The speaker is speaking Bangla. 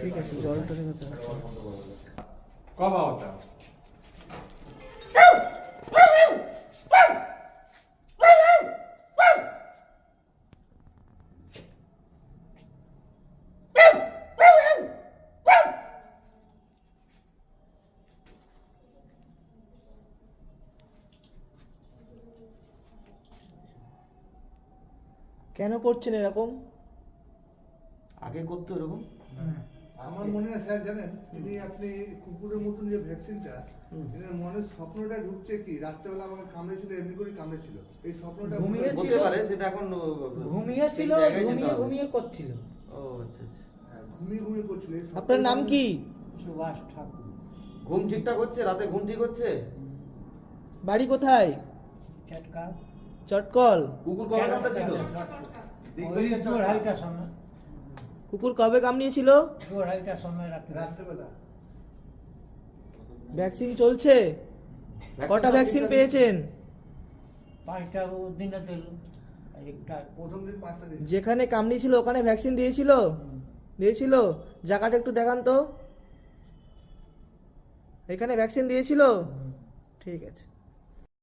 ঠিক আছে। জলটা রেখে দাও। कब কেন করছেন এরকম? আগে করতো এরকম? আমার মনে হয় স্যার জানেন তিনি আপনি কুকুরের মতন যে ভ্যাকসিনটা এনার মনের স্বপ্নটা ঢুকছে কি? রাত্রেবেলা আমাকে কামড়েছিল এমনি করে কামড়েছিল। এই স্বপ্নটা ঘুমিয়ে হতে পারে সেটা এখন ঘুমিয়ে ছিল ঘুমিয়ে ঘুমিয়ে করছিল। ও আচ্ছা আচ্ছা। হ্যাঁ, ঘুমিয়ে ঘুমিয়ে করছিল। আপনার নাম কি? সুভাষ ঠাকুর। ঘুম ঠিকঠাক হচ্ছে? রাতে ঘুম ঠিক হচ্ছে? বাড়ি কোথায়? চটকা চটকল কুকুর কবে কামড়া ছিল ওই সময়। কুকুর কবে কামড়িয়েছিল? জোর সময় রাত্রেবেলা। ভ্যাকসিন চলছে? কটা ভ্যাকসিন পেয়েছেন? পাঁচটা ও দিল একটা। প্রথম দিন পাঁচটা যেখানে কামড়িয়েছিল ওখানে ভ্যাকসিন দিয়েছিল? দিয়েছিল? জায়গাটা একটু দেখান তো। এখানে ভ্যাকসিন দিয়েছিল? ঠিক আছে।